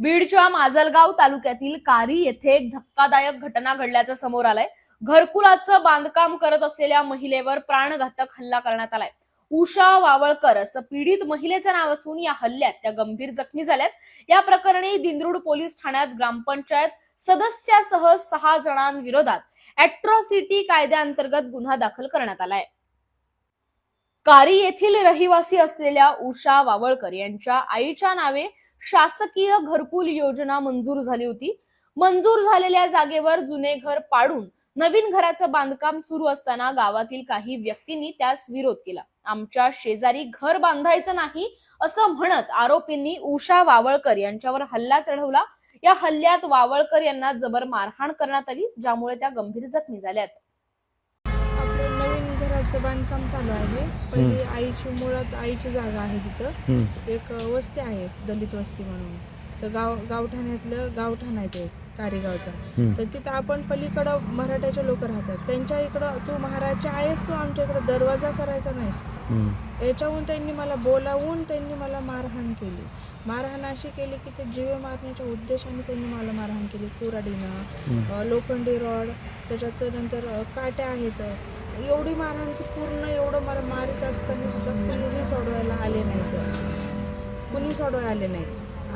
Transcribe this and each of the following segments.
बीडच्या माजलगाव तालुक्यातील कारी येथे एक धक्कादायक घटना घडल्याचं समोर आलंय. घरकुलाचं बांधकाम करत असलेल्या महिलेवर प्राणघातक हल्ला करण्यात आलाय. उषा वावळकर असं पीडित महिलेचं नाव असून या हल्ल्यात त्या गंभीर जखमी झाल्यात. या प्रकरणी दिंद्रुड पोलीस ठाण्यात ग्रामपंचायत सदस्यासह सहा जणांविरोधात अॅट्रॉसिटी कायद्याअंतर्गत गुन्हा दाखल करण्यात आलाय. कारी येथील रहिवासी असलेल्या उषा वावळकर यांच्या आईच्या नावे शासकीय घरकुल योजना मंजूर झाली होती. मंजूर झालेल्या जागेवर जुने घर पाडून नवीन घराचं बांधकाम सुरू असताना गावातील काही व्यक्तींनी त्यास विरोध केला. आमच्या शेजारी घर बांधायचं नाही असं म्हणत आरोपींनी उषा वावळकर यांच्यावर हल्ला चढवला. या हल्ल्यात वावळकर यांना जबर मारहाण करण्यात आली ज्यामुळे त्या गंभीर जखमी झाल्यात. नवीन घराचं बांधकाम चालू आहे. पहिली आईची मुळात आईची जागा आहे तिथं. एक वस्ती आहे दलित वस्ती म्हणून. तर गाव गावठाण्यातलं गावठाण आहे ते कारेगावचा. तर तिथं आपण पलीकडं मराठ्याचे लोक राहतात. त्यांच्या इकडं तू महाराजचे आहेस तू आमच्या इकडं दरवाजा करायचा नाहीस. याच्याहून त्यांनी मला बोलावून त्यांनी मला मारहाण केली. मारहाण अशी केली की ते जीवे मारण्याच्या उद्देशाने त्यांनी मला मारहाण केली. कुराडीनं लोखंडी रॉड त्याच्यात नंतर काट्या आहेत. एवढी मारहाण की पूर्ण एवढं मला मारित असताना सुद्धा कुणीही सोडवायला आले नाही कुणी सोडवायला आले नाही.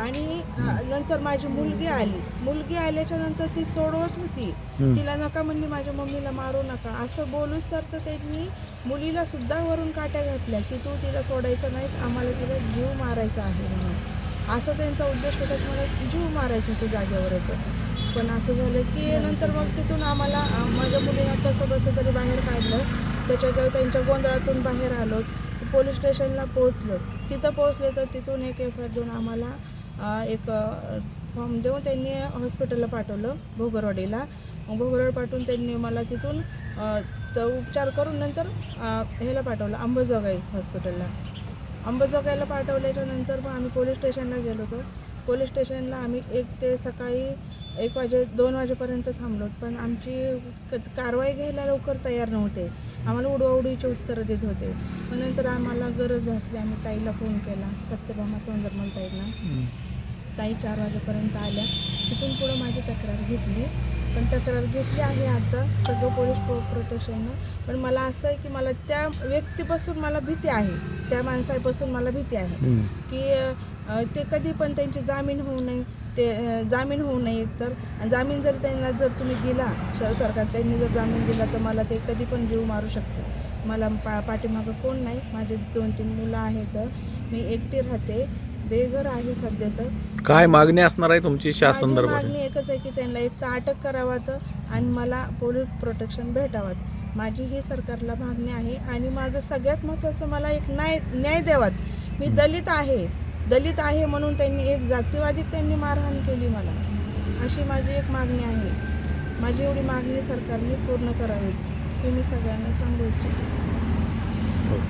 आणि नंतर माझी मुलगी आली. मुलगी आल्याच्यानंतर ती सोडवत होती. तिला नका म्हणली माझ्या मम्मीला मारू नका. असं बोलूच तर तर त्यांनी मुलीला सुद्धा वरून काट्या घातल्या की तू तिला सोडायचं नाहीस आम्हाला तिला जीव मारायचा आहे म्हणून. असं त्यांचा उद्देश होता की मला जीव मारायचा तू जागेवरच. पण असं झालं की नंतर मग तिथून आम्हाला माझ्या मुलीला कसं बसं तरी बाहेर काढलं. त्याच्याजवळ त्यांच्या गोंधळातून बाहेर आलो. पोलीस स्टेशनला पोहोचलो. तिथं पोहोचले तर तिथून एक एफ आय देऊन आम्हाला एक फॉर्म देऊन त्यांनी हॉस्पिटलला पाठवलं भोगरवाडीला. मग भोगरवाड पाठवून त्यांनी मला तिथून अं, उपचार करून नंतर ह्याला पाठवलं अंबाजोगाई हॉस्पिटलला. अंबाजोगाईला पाठवल्याच्या नंतर मग आम्ही पोलीस स्टेशनला गेलो होतो. पोलीस स्टेशनला आम्ही एक ते सकाळी एक वाजे दोन वाजेपर्यंत थांबलो. पण आमची क- कारवाई घ्यायला लवकर तयार नव्हते. आम्हाला उडवाउडीची उत्तरं देत होते. मग नंतर आम्हाला गरज भासली. आम्ही ताईला फोन केला. सत्यभामा सौंदरमल ताईंना. ताई चार वाजेपर्यंत आल्या. तिथून पुढं माझी तक्रार घेतली. पण तक्रार घेतली आहे आता. सगळं पोलीस प्रो प्रोटेक्शननं पण मला असं आहे की मला त्या व्यक्तीपासून मला भीती आहे. त्या माणसापासून मला भीती आहे. की ते कधी पण त्यांची जामीन होऊ नये ते जामीन होऊ नये तर जामीन जर त्यांना जर तुम्ही दिला सरकार त्यांनी जर जामीन दिला तर मला ते कधी पण जीव मारू शकतं. मला पा पाठीमागं कोण नाही माझे दोन तीन मुलं आहेत मी एकटी राहते बेघर आहे सध्या तर. काय मागणी असणार आहे तुमची शासन मागणी एकच आहे की त्यांना एक तर अटक करावं आणि मला पोलीस प्रोटेक्शन भेटावं. माझी ही सरकारला मागणी आहे आणि माझं सगळ्यात महत्त्वाचं मला एक न्याय न्याय द्यावात. मी दलित आहे. दलित आहे म्हणून त्यांनी एक जातीवादी त्यांनी मारहाण केली मला. अशी माझी एक मागणी आहे. माझी एवढी मागणी सरकारने पूर्ण करावी हे मी सगळ्यांना सांगू इच्छिते.